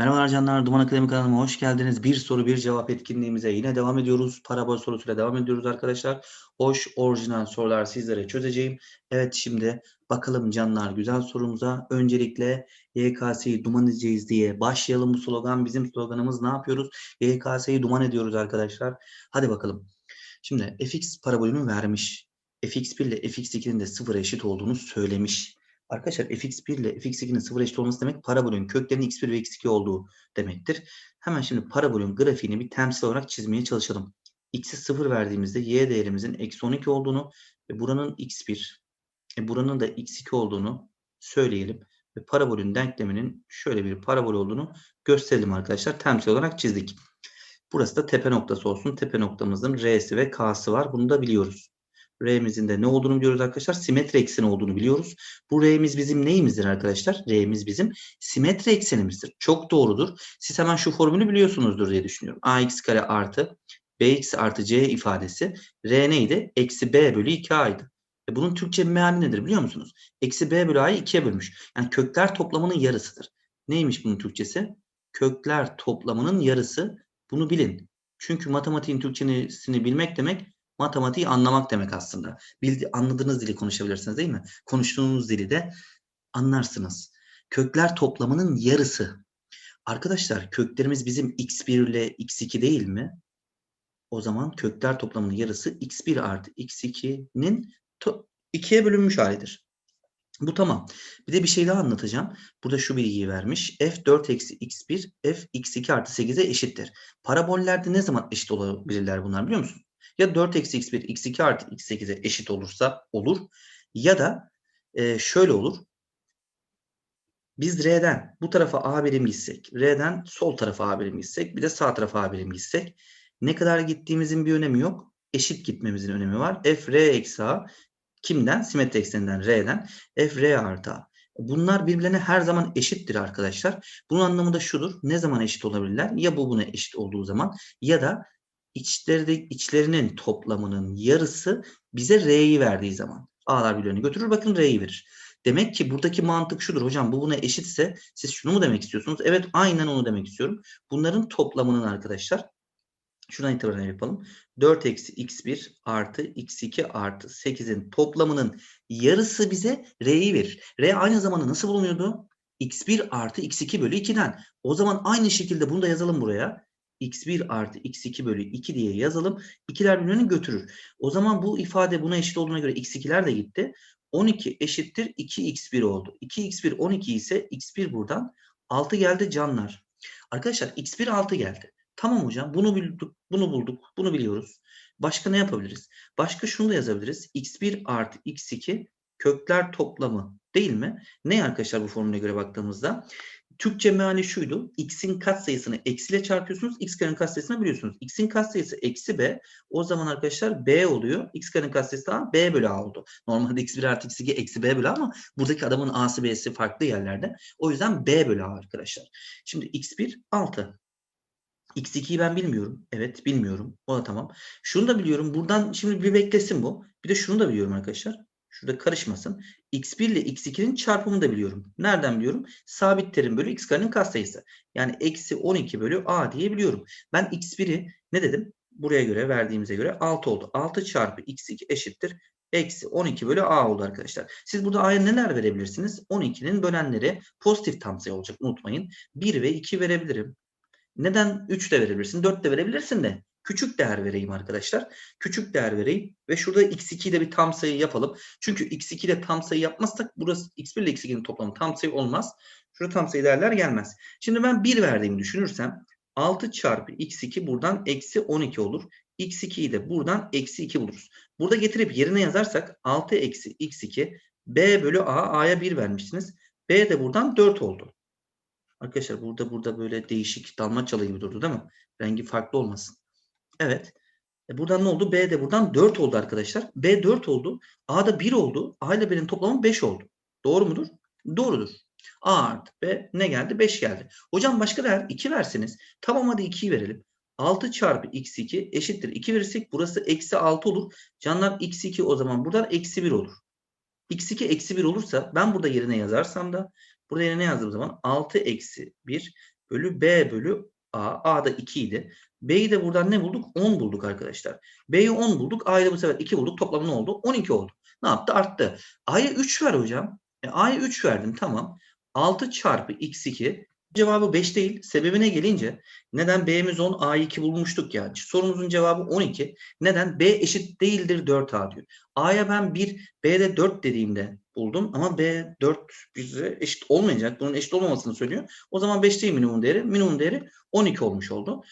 Merhabalar canlar, Duman Akademi kanalıma hoş geldiniz. Bir soru bir cevap etkinliğimize yine devam ediyoruz. Parabol sorusuyla devam ediyoruz arkadaşlar. Hoş, orijinal sorular sizlere çözeceğim. Evet şimdi bakalım canlar güzel sorumuza. Öncelikle YKS'yi duman edeceğiz diye başlayalım bu slogan. Bizim sloganımız ne yapıyoruz? YKS'yi duman ediyoruz arkadaşlar. Hadi bakalım. Şimdi fx parabolünü vermiş. fx1 ile fx2'nin de sıfıra eşit olduğunu söylemiş. Arkadaşlar fx1 ile fx2'nin sıfır eşit olması demek parabolün köklerinin x1 ve x2 olduğu demektir. Hemen şimdi parabolün grafiğini bir temsil olarak çizmeye çalışalım. x'e 0 verdiğimizde y değerimizin eksi 12 olduğunu ve buranın x1, e buranın da x2 olduğunu söyleyelim. Ve parabolün denkleminin şöyle bir parabol olduğunu gösterelim arkadaşlar. Temsil olarak çizdik. Burası da tepe noktası olsun. Tepe noktamızın R'si ve K'sı var. Bunu da biliyoruz. R'mizin de ne olduğunu biliyoruz arkadaşlar. Simetri ekseni olduğunu biliyoruz. Bu R'miz bizim neyimizdir arkadaşlar? R'miz bizim simetri eksenimizdir. Çok doğrudur. Siz hemen şu formülü biliyorsunuzdur diye düşünüyorum. ax kare artı bx artı c ifadesi R neydi? Eksi b bölü 2a'ydı. E bunun Türkçe meali nedir biliyor musunuz? Eksi b bölü a'yı ikiye bölmüş. Yani kökler toplamının yarısıdır. Neymiş bunun Türkçesi? Kökler toplamının yarısı. Bunu bilin. Çünkü matematiğin Türkçesini bilmek demek matematiği anlamak demek aslında. Bildi, anladığınız dili konuşabilirsiniz değil mi? Konuştuğunuz dili de anlarsınız. Kökler toplamının yarısı. Arkadaşlar köklerimiz bizim x1 ile x2 değil mi? O zaman kökler toplamının yarısı x1 artı x2'nin 2'ye bölünmüş halidir. Bu tamam. Bir de bir şey daha anlatacağım. Burada şu bilgiyi vermiş. f4 eksi x1 f x2 artı 8'e eşittir. Parabollerde ne zaman eşit olabilirler bunlar biliyor musun? Ya 4 eksi x1 x2 artı x8'e eşit olursa olur. Ya da e, şöyle olur. Biz R'den bu tarafa A birim gitsek, R'den sol tarafa A birim gitsek, bir de sağ tarafa A birim gitsek ne kadar gittiğimizin bir önemi yok. Eşit gitmemizin önemi var. F R eksi A kimden? Simetri ekseninden R'den. F R artı A. Bunlar birbirlerine her zaman eşittir arkadaşlar. Bunun anlamı da şudur. Ne zaman eşit olabilirler? Ya bu buna eşit olduğu zaman ya da içleri, içlerinin toplamının yarısı bize R'yi verdiği zaman. A'lar birbirlerini götürür bakın R'yi verir. Demek ki buradaki mantık şudur. Hocam bu buna eşitse siz şunu mu demek istiyorsunuz? Evet aynen onu demek istiyorum. Bunların toplamının arkadaşlar şuradan itibaren yapalım. 4 eksi x1 artı x2 artı 8'in toplamının yarısı bize R'yi verir. R aynı zamanda nasıl bulunuyordu? x1 artı x2 bölü 2'den. O zaman aynı şekilde bunu da yazalım buraya x1 artı x2 bölü 2 diye yazalım. İkiler birbirini götürür. O zaman bu ifade buna eşit olduğuna göre x2'ler de gitti. 12 eşittir 2x1 oldu. 2x1 12 ise x1 buradan 6 geldi canlar. Arkadaşlar x1 6 geldi. Tamam hocam bunu bulduk, bunu bulduk, bunu biliyoruz. Başka ne yapabiliriz? Başka şunu da yazabiliriz. x1 artı x2 kökler toplamı değil mi? Ne arkadaşlar bu formüle göre baktığımızda? Türkçe meali şuydu. X'in katsayısını eksiyle çarpıyorsunuz. X karenin katsayısını biliyorsunuz. X'in katsayısı eksi B. O zaman arkadaşlar B oluyor. X karenin katsayısı A. B bölü A oldu. Normalde X1 artı X2 eksi B bölü A ama buradaki adamın A'sı B'si farklı yerlerde. O yüzden B bölü A arkadaşlar. Şimdi X1 6. X2'yi ben bilmiyorum. Evet bilmiyorum. O da tamam. Şunu da biliyorum. Buradan şimdi bir beklesin bu. Bir de şunu da biliyorum arkadaşlar. Şurada karışmasın. x1 ile x2'nin çarpımını da biliyorum. Nereden biliyorum? Sabit terim bölü x karenin katsayısı. Yani eksi 12 bölü a diye biliyorum. Ben x1'i ne dedim? Buraya göre verdiğimize göre 6 oldu. 6 çarpı x2 eşittir. Eksi 12 bölü a oldu arkadaşlar. Siz burada a'ya neler verebilirsiniz? 12'nin bölenleri pozitif tam sayı olacak unutmayın. 1 ve 2 verebilirim. Neden 3 de verebilirsin? 4 de verebilirsin de küçük değer vereyim arkadaşlar. Küçük değer vereyim ve şurada x2 ile bir tam sayı yapalım. Çünkü x2 ile tam sayı yapmazsak burası x1 ile x2'nin toplamı tam sayı olmaz. Şurada tam sayı değerler gelmez. Şimdi ben 1 verdiğimi düşünürsem 6 çarpı x2 buradan eksi 12 olur. x2'yi de buradan eksi 2 buluruz. Burada getirip yerine yazarsak 6 eksi x2 b bölü a a'ya 1 vermiştiniz. b de buradan 4 oldu. Arkadaşlar burada burada böyle değişik dalmaçalı gibi durdu değil mi? Rengi farklı olmasın. Evet. E buradan ne oldu? B de buradan 4 oldu arkadaşlar. B 4 oldu. A da 1 oldu. A ile B'nin toplamı 5 oldu. Doğru mudur? Doğrudur. A artı B ne geldi? 5 geldi. Hocam başka değer 2 verseniz. Tamam hadi 2'yi verelim. 6 çarpı x2 eşittir. 2 verirsek burası eksi 6 olur. Canlar x2 o zaman buradan eksi 1 olur. x2 eksi 1 olursa ben burada yerine yazarsam da burada yerine yazdığım zaman 6 eksi 1 bölü B bölü A. A da 2 idi. B'yi de buradan ne bulduk? 10 bulduk arkadaşlar. B'yi 10 bulduk. A'yı da bu sefer 2 bulduk. Toplamı ne oldu? 12 oldu. Ne yaptı? Arttı. A'ya 3 ver hocam. E, A'ya 3 verdim. Tamam. 6 çarpı x2 cevabı 5 değil. Sebebine gelince neden B'miz 10 A'yı 2 bulmuştuk ya. Sorumuzun cevabı 12. Neden? B eşit değildir 4A diyor. A'ya ben 1, B'de 4 dediğimde buldum ama B 4 bize eşit olmayacak. Bunun eşit olmamasını söylüyor. O zaman 5 değil minimum değeri. Minimum değeri 12 olmuş oldu.